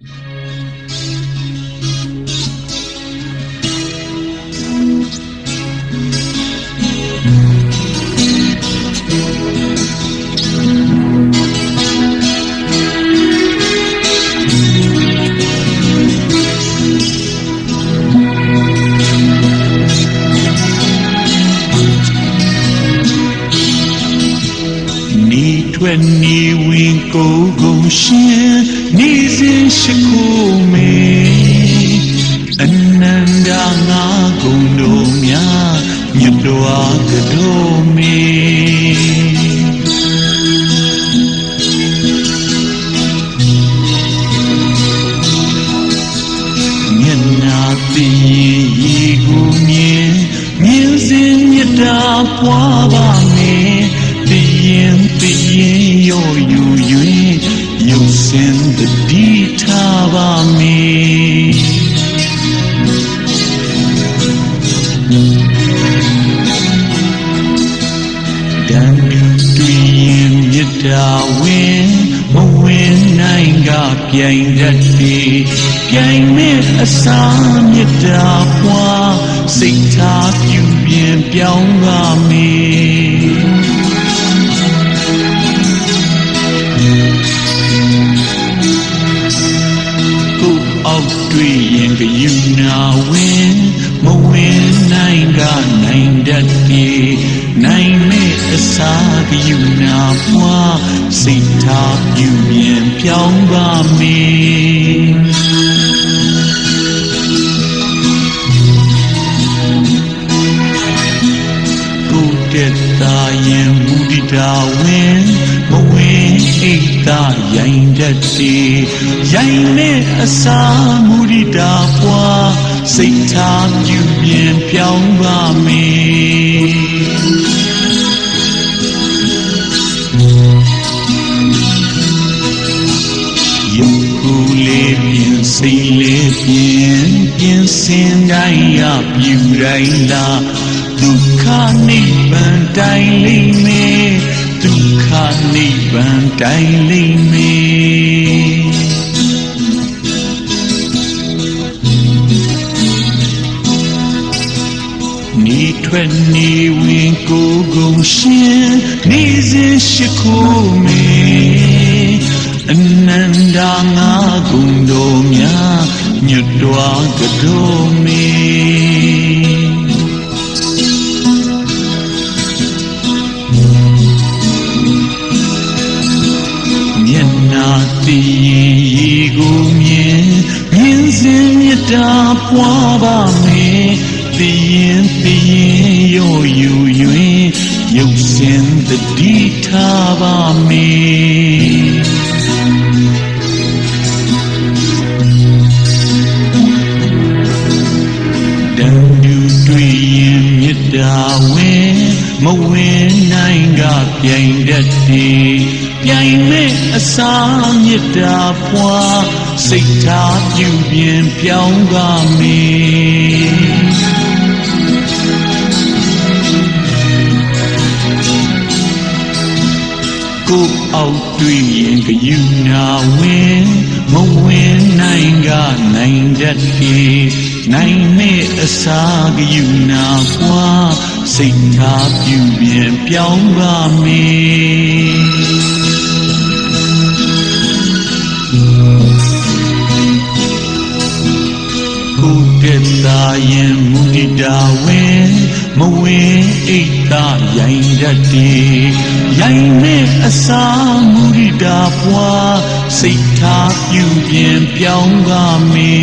နေ ထွက်နေဝင်ကိုယ်ကုန်ရှင်နေစဉ်ရှိခိုးမေအနန္တငါကုံတို့များမြတ်တော်ကတော်မေမျက်နာသိရင်ရေကိုမြင်မြင်စဉ်မြတ်တာပွားပါမယ်သိ ရင်သိရင်ရောယူ၍ရုပ်စင်တတိထားပါမယ်တန်တွေ့ရင်မြတ်တာဝင်မဝင်နိုင်ကပြိုင်တတ်သည်ပြိုင်မဲ့အစာမြတ်တာပွားစိတ်ထားပြုပြင်ပြောင်းပါမေကို တွေ့ရင်ကယူနာဝင်မဝင်နိုင်ကနိုင်တတ်သည်နိုင်မဲ့အစာကယူနာပွားစိတ်ထားပြုပြင်ပြောင်းပါမေကိုယ်တက်သာရင်မူဒီတာဝင် မဝင်အိတ်သာရိုင်တတ်စီရိုင်နဲ့အစာမူဒီတာပွားစိတ်ထားပြုပြင်ပြောင်းပါမေရုပ်ကိုယ်လေးပြင်စိတ်လေးပြင်ပြင်စင်တိုင်းရပြူတိုင်းလားဒုက္ခနိဗ္ဗာန်တိုင်းလိမ့်မယ် ဒုက္ခနိဗ္ဗာန်တိုင်းလိမ့်မယ်နေထွက်နေဝင်ကိုယ်ကုန်ရှင်နေစဉ်ရှိခိုးမေအနန္တငါကုံတော်များမြတ်တော်ကတော်မေ မျက်နာသိရင်ရေကိုမြင်မြင်စဉ်မြတ်တာပွားပါမယ်သိရင်သိရင်ရောယူ၍ရုပ်စင်တတိထားပါမယ်တန်တူတွေ့ရင်မေတ္တာဝင်မဝင်နိုင်ကပြိုင်တတ်သည် ပြိုင်မဲ့အစာမေတ္တာပွားစိတ်ထားပြုပြင်ပြောင်းပါမေကိုယ်အောက်တွေ့ရင်ကယူနာဝင်မဝင်နိုင်ကနိုင်တတ်သည်နိုင်မဲ့အစာကယူနာပွားစိတ်ထားပြုပြင်ပြောင်းပါမေ တက်သာရင်မူတိတာဝင်မဝင်အိတ်သာရိုင်တတ်တယ်ရိုင်မဲ့အစာမူတိတာပွားစိတ်ထားပြုပြင်ပြောင်းပါမေ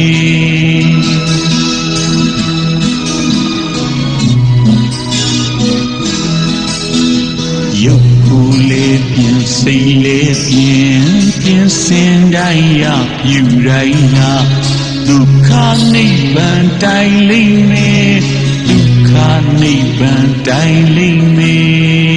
ရုပ်ကိုယ်လေးပြင်စိတ်လေးပြင်ပြင်စင်တိုင်းရပြူတိုင်းဟာ ဒုက္ခနိဗ္ဗာန်တိုင်းလိမ့်မယ်ဒုက္ခနိဗ္ဗာန်တိုင်းလိမ့်မယ်